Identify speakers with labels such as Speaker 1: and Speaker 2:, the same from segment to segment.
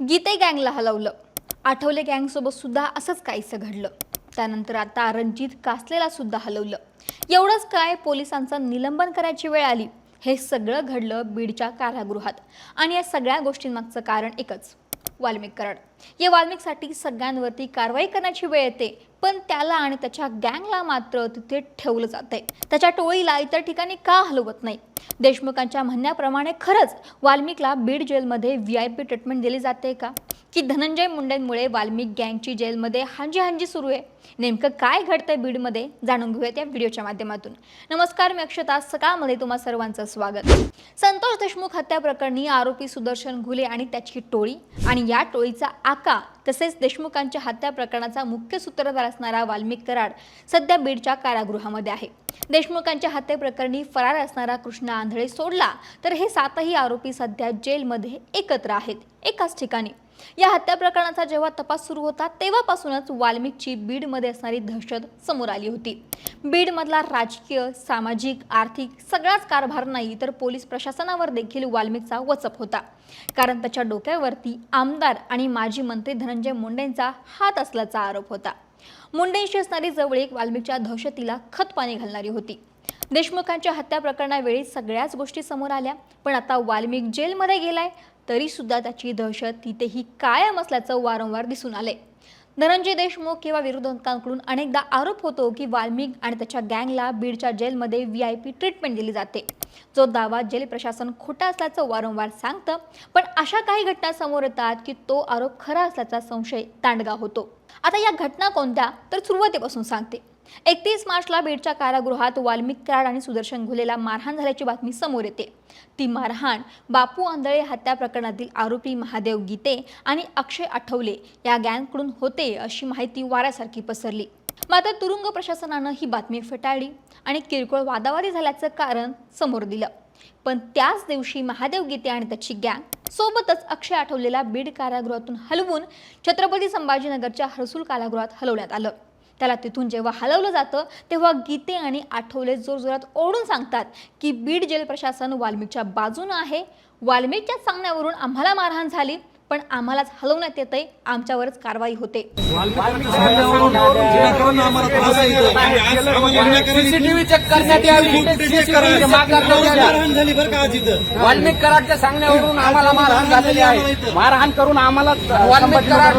Speaker 1: गीते गँगला हलवलं. आठवले गँगसोबत सुद्धा असंच काहीसं घडलं. त्यानंतर आता रणजित कासलेला सुद्धा हलवलं. एवढंच काय पोलिसांचं निलंबन करायची वेळ आली. हे सगळं घडलं बीडच्या कारागृहात. आणि या सगळ्या गोष्टींमागचं कारण एकच. वाल्मिक कराड. या वाल्मिकसाठी सगळ्यांवरती कारवाई करण्याची वेळ येते. पण त्याला आणि त्याच्या गँगला मात्र तिथे ठेवलं जातंय. त्याच्या टोळीला इतर ठिकाणी का हलवत नाही? देशमुखांच्या म्हणण्याप्रमाणे खरंच वाल्मिकला बीड जेलमध्ये व्ही आय पी ट्रीटमेंट दिली जाते का? की धनंजय मुंडेंमुळे वाल्मिक गँगची जेलमध्ये हांजी हांजी सुरू आहे. नेमकं काय घडतंय बीडमध्ये जाणून घेऊयात या व्हिडिओच्या माध्यमातून. नमस्कार मी अक्षता सकाळमध्ये तुम्हा सर्वांचं स्वागत. संतोष देशमुख हत्या प्रकरणी आरोपी सुदर्शन घुले आणि त्याची टोळी आणि या टोळीचा आका तसेच देशमुखांच्या हत्या प्रकरणाचा मुख्य सूत्रधार असणारा वाल्मिक कराड सध्या बीडच्या कारागृहामध्ये आहे. देशमुखांच्या हत्येप्रकरणी फरार असणारा कृष्णा आंधळे सोडला तर हे सातही आरोपी सध्या जेलमध्ये एकत्र आहेत एकाच ठिकाणी. या हत्या प्रकरणाचा जेव्हा तपास सुरू होता तेव्हापासूनच वाल्मिकची बीडमध्ये असणारी दहशत समोर आली होती. बीडमधला राजकीय सामाजिक आर्थिक सगळाच कारभार नाही तर पोलीस प्रशासनावर देखील वाल्मिकचा वचप होता. कारण त्याच्या डोक्यावरती आमदार आणि माजी मंत्री धनंजय मुंडेंचा हात असल्याचा आरोप होता. मुंडेंशी असणारी जवळीक वाल्मिकच्या दहशतीला खतपाणी घालणारी होती. देशमुखांच्या हत्या प्रकरणावेळी सगळ्याच गोष्टी समोर आल्या पण आता वाल्मिक जेलमध्ये गेलाय तरीसुद्धा त्याची दहशत तिथेही कायम असल्याचं वारंवार दिसून आले धनंजय देशमुख किंवा विरोधकांकडून अनेकदा आरोप होतो की वाल्मिक आणि त्याच्या गँगला बीडच्या जेलमध्ये व्ही आय पी ट्रीटमेंट दिली जाते. जो दावा जेल प्रशासन खोटा असल्याचं वारंवार सांगतं पण अशा काही घटना समोर येतात की तो आरोप खरा असल्याचा संशय तांडगा होतो. आता या घटना कोणत्या? तर सुरुवातीपासून सांगते. एकतीस मार्चला बीडच्या कारागृहात वाल्मिक कराड आणि सुदर्शन घुलेला मारहाण झाल्याची बातमी समोर येते. ती मारहाण बापू आंधळे हत्या प्रकरणातील आरोपी महादेव गीते आणि अक्षय आठवले या गँगकडून होते अशी माहिती वाऱ्यासारखी पसरली. मात्र तुरुंग प्रशासनानं ही बातमी फेटाळली आणि किरकोळ वादावादी झाल्याचं कारण समोर दिलं. पण त्याच दिवशी महादेव गीते आणि त्याची गँग सोबतच अक्षय आठवलेला बीड कारागृहातून हलवून छत्रपती संभाजीनगरच्या हरसूल कारागृहात हलवण्यात आलं. त्याला तिथून जेव्हा हलवलं जातं तेव्हा गीते आणि आठवले जोरजोरात ओढून सांगतात की बीड जेल प्रशासन वाल्मिकच्या बाजूनं आहे. वाल्मिकच्या सांगण्यावरून आम्हाला मारहाण झाली पण आम्हालाच हलवण्यात येतंय आमच्यावरच कारवाई होते.
Speaker 2: वाल्मिक कराडच्या सांगण्यावरून आम्हाला मारहाण झालेली आहे. मारहाण करून आम्हाला वाल्मिक कराड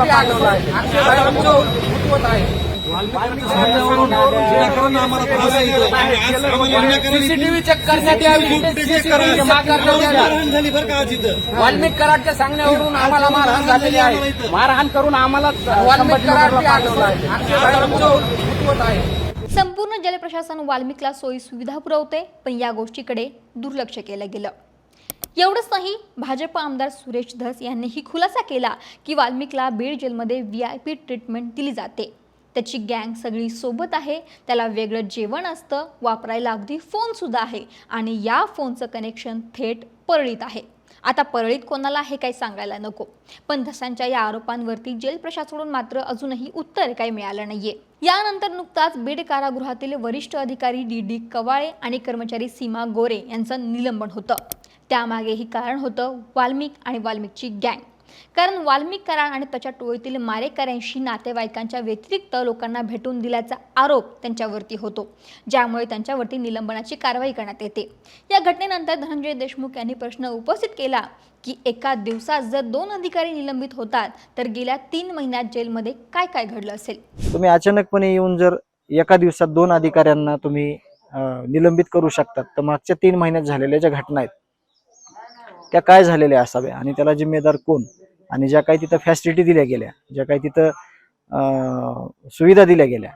Speaker 2: सीसीटीव्ही चेक करण्यात यावी CCTV जमा करण्यात यावी
Speaker 3: मारहाण झाली बरं का आज इथं
Speaker 2: वाल्मिक कराडच्या सांगण्यावरून आम्हाला मारहाण झालेली आहे. मारहाण करून आम्हाला वाल्मिक कराड आहे.
Speaker 1: संपूर्ण जल प्रशासन वाल्मिकला सोयी सुविधा पुरवते पण या गोष्टीकडे दुर्लक्ष केलं गेलं. एवढंच नाही भाजप आमदार सुरेश धस यांनीही खुलासा केला की वाल्मिकला बीड जेलमध्ये व्ही आय पी ट्रीटमेंट दिली जाते. त्याची गँग सगळी सोबत आहे त्याला वेगळं जेवण असतं वापरायला अगदी फोनसुद्धा आहे आणि या फोनचं कनेक्शन थेट परळीत आहे. आता परळीत कोणाला हे काही सांगायला नको. पण धसांच्या या आरोपांवरती जेल प्रशासनाकडून मात्र अजूनही उत्तर काही मिळालं नाहीये. यानंतर नुकताच बीड कारागृहातील वरिष्ठ अधिकारी डी डी कवाळे आणि कर्मचारी सीमा गोरे यांचं निलंबन होतं. त्यामागेही कारण होतं वाल्मिक आणि वाल्मिकची गँग. कारण वाल्मिक कराड आणि त्याच्या टोळीतील मारेकऱ्यांशी नातेवाईकांच्या व्यतिरिक्त लोकांना भेटून दिल्याचा आरोप त्यांच्यावरती होतो ज्यामुळे त्यांच्यावरती निलंबनाची कारवाई करण्यात येते. या घटनेनंतर धनंजय देशमुख यांनी प्रश्न उपस्थित केला की एका दिवसात जर दोन अधिकारी निलंबित होतात तर गेल्या तीन महिन्यात जेलमध्ये काय काय घडलं असेल?
Speaker 4: तुम्ही अचानकपणे येऊन जर एका दिवसात दोन अधिकाऱ्यांना तुम्ही निलंबित करू शकतात तर मागच्या तीन महिन्यात झालेल्या ज्या घटना आहेत त्या काय झालेल्या असाव्या? आणि त्याला जिम्मेदार कोण? आणि ज्या काही तिथं फॅसिलिटी दिल्या गेल्या ज्या काही तिथं सुविधा दिल्या गेल्या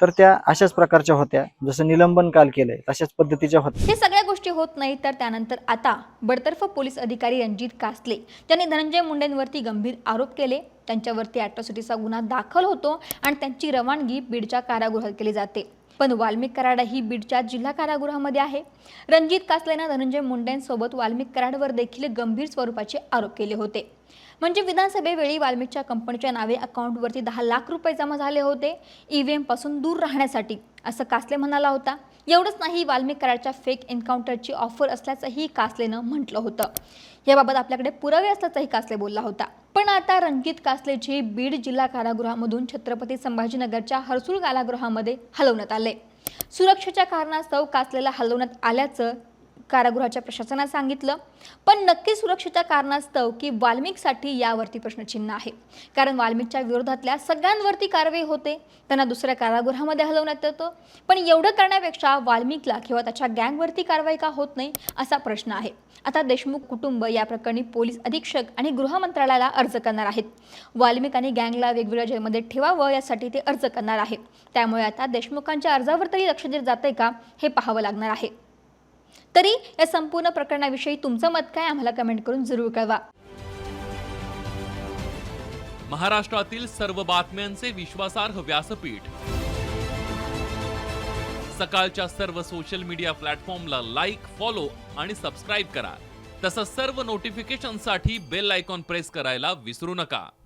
Speaker 4: तर त्या अशाच प्रकारच्या होत्या. जसं निलंबन काल केलंय तशाच पद्धतीच्या होत्या.
Speaker 1: हे सगळ्या गोष्टी होत नाही तर त्यानंतर आता बडतर्फ पोलीस अधिकारी रणजित कासले त्यांनी धनंजय मुंडेंवरती गंभीर आरोप केले. त्यांच्यावरती अॅट्रॉसिटीचा गुन्हा दाखल होतो आणि त्यांची रवानगी बीडच्या कारागृहात केली जाते. पण वाल्मिक कराड ही बीडच्या जिल्हा कारागृहामध्ये आहे. रणजित कासलेनं धनंजय मुंडेंसोबत वाल्मिक कराडवर देखील गंभीर स्वरूपाचे आरोप केले होते. म्हणजे विधानसभेवेळी वाल्मिकच्या कंपनीच्या नावे अकाउंटवरती दहा लाख रुपये जमा झाले होते. ईव्हीएमपासून दूर राहण्यासाठी असं कासले म्हणाला होता. एवढंच नाही वाल्मिक कराडच्या फेक एन्काउंटरची ऑफर असल्याचंही कासलेनं म्हटलं होतं. याबाबत आपल्याकडे पुरावे असल्याचंही कासले बोलला होता. पण आता रणजित कासलेची बीड जिल्हा कारागृहामधून छत्रपती संभाजीनगरच्या हर्सुल कारागृहामध्ये हलवण्यात आले. सुरक्षेच्या कारणास्तव कासलेला हलवण्यात आल्याचं कारागृहाच्या प्रशासनानं सांगितलं. पण नक्की सुरक्षेच्या कारणास्तव की वाल्मिकसाठी यावरती प्रश्नचिन्ह आहे. कारण वाल्मिकच्या विरोधातल्या सगळ्यांवरती कारवाई होते. त्यांना दुसऱ्या कारागृहामध्ये हलवण्यात येतं. पण एवढं करण्यापेक्षा वाल्मिकला किंवा त्याच्या गँगवरती कारवाई का होत नाही असा प्रश्न आहे. आता देशमुख कुटुंब या प्रकरणी पोलीस अधीक्षक आणि गृहमंत्रालयाला अर्ज करणार आहेत. वाल्मिक आणि गँगला वेगवेगळ्या जेलमध्ये ठेवावं यासाठी ते अर्ज करणार आहे. त्यामुळे आता देशमुखांच्या अर्जावर तरी लक्ष दिलं जातंय का हे पाहावं लागणार आहे. तरी या संपूर्ण प्रकरणाविषयी तुमचं मत काय आम्हाला कमेंट करून जरूर कळवा.
Speaker 5: महाराष्ट्रातील सर्व बातम्यांचे विश्वासार्ह व्यासपीठ. सकाळच्या सर्व सोशल मीडिया प्लॅटफॉर्मला लाईक फॉलो आणि सबस्क्राईब करा. तसंच सर्व नोटिफिकेशनसाठी बेल आयकॉन प्रेस करायला विसरू नका.